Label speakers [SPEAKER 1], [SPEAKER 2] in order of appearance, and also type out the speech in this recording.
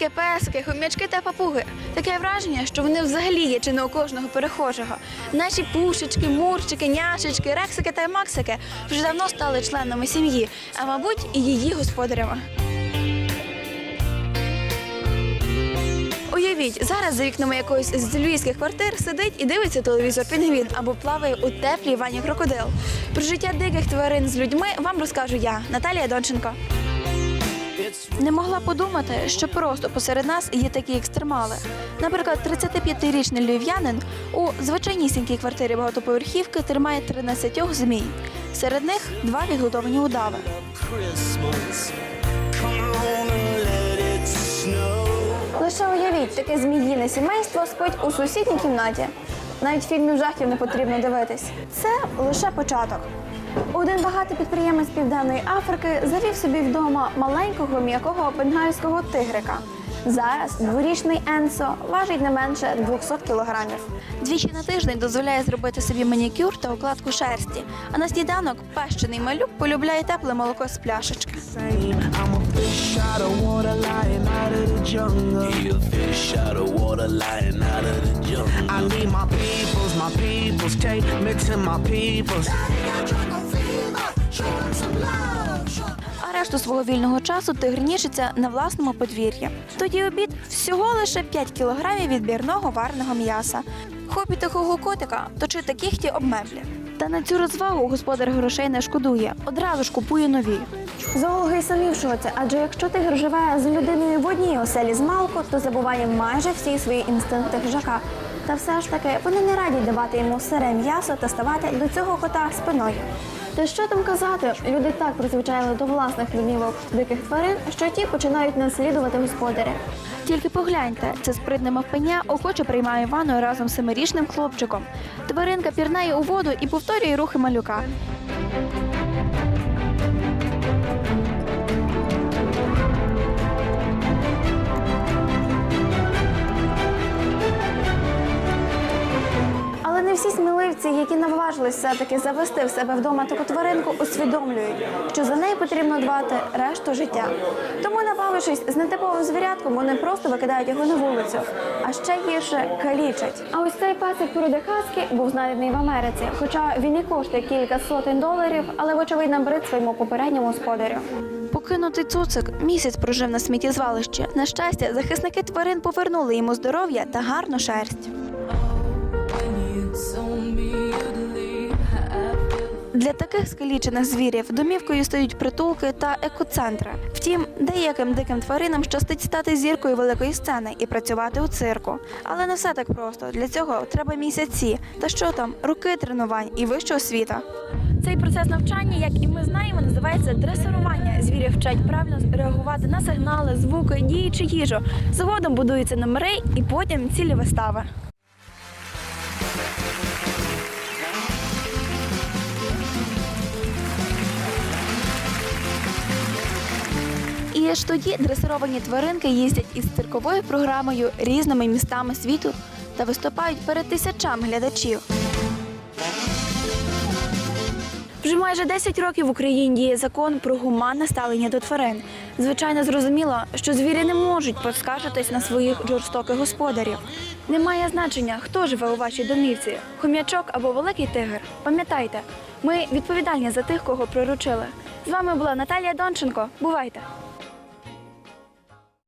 [SPEAKER 1] Котики, песики, хомячки та папуги. Таке враження, що вони взагалі є чи не у кожного перехожого. Наші пушечки, мурчики, няшечки, рексики та максики вже давно стали членами сім'ї, а мабуть, і її господарями. Уявіть, зараз за вікнами якоїсь з львівських квартир сидить і дивиться телевізор пінгвін або плаває у теплій ванні крокодил. Про життя диких тварин з людьми вам розкажу я, Наталія Донченко. Не могла подумати, що просто посеред нас є такі екстремали. Наприклад, 35-річний львів'янин у звичайнісінькій квартирі багатоповерхівки тримає 13 змій. Серед них два відгодовані удави. Лише уявіть, таке зміїне сімейство спить у сусідній кімнаті. Навіть фільмів жахів не потрібно дивитись. Це лише початок. Один багатий підприємець Південної Африки завів собі вдома маленького м'якого бенгальського тигрика. Зараз дворічний Енсо важить не менше 200 кілограмів. Двічі на тиждень дозволяє зробити собі манікюр та укладку шерсті. А на сніданок пащений малюк полюбляє тепле молоко з пляшечки.
[SPEAKER 2] I need my peoples, my peoples, take me to my peoples.
[SPEAKER 1] А решту свого вільного часу тигрнішиться на власному подвір'ї. Тоді обід всього лише 5 кілограмів відбірного вареного м'яса. Хобі такого котика точити кіхті об меблі. Та на цю розвагу господар грошей не шкодує, одразу ж купує нові. Зоологи й самі в шоці, адже якщо тигр живе з людиною в одній оселі з малку, то забуває майже всі свої інстинкти хижака. Та все ж таки вони не раді давати йому сире м'ясо та ставати до цього кота спиною. Та що там казати, люди так призвичайли до власних домівок диких тварин, що ті починають наслідувати господаря. Тільки погляньте, це спритне мавпеня охоче приймає ванну разом з семирічним хлопчиком. Тваринка пірнає у воду і повторює рухи малюка. Не всі сміливці, які наважились все-таки завести в себе вдома таку тваринку, усвідомлюють, що за неї потрібно дбати решту життя. Тому, набавившись з нетиповим звірятком, вони просто викидають його на вулицю, а ще гірше калічать. А ось цей пасик породи хаски був знайдений в Америці, хоча він і коштує кілька сотень доларів, але вочевидь набрид своєму попередньому господарю. Покинутий цуцик місяць прожив на сміттєзвалищі. На щастя, захисники тварин повернули йому здоров'я та гарну шерсть. Для таких скалічених звірів домівкою стають притулки та екоцентри. Втім, деяким диким тваринам щастить стати зіркою великої сцени і працювати у цирку. Але не все так просто. Для цього треба місяці. Та що там, роки тренувань і вища освіта. Цей процес навчання, як і ми знаємо, називається дресирування. Звірів вчать правильно реагувати на сигнали, звуки, дії чи їжу. Згодом будуються номери і потім цілі вистави. І аж тоді дресировані тваринки їздять із цирковою програмою різними містами світу та виступають перед тисячами глядачів. Вже майже 10 років в Україні діє закон про гуманне ставлення до тварин. Звичайно, зрозуміло, що звірі не можуть поскаржитись на своїх жорстоких господарів. Немає значення, хто живе у вашій домівці хом'ячок або великий тигр. Пам'ятайте, ми відповідальні за тих, кого приручили. З вами була Наталія Донченко. Бувайте!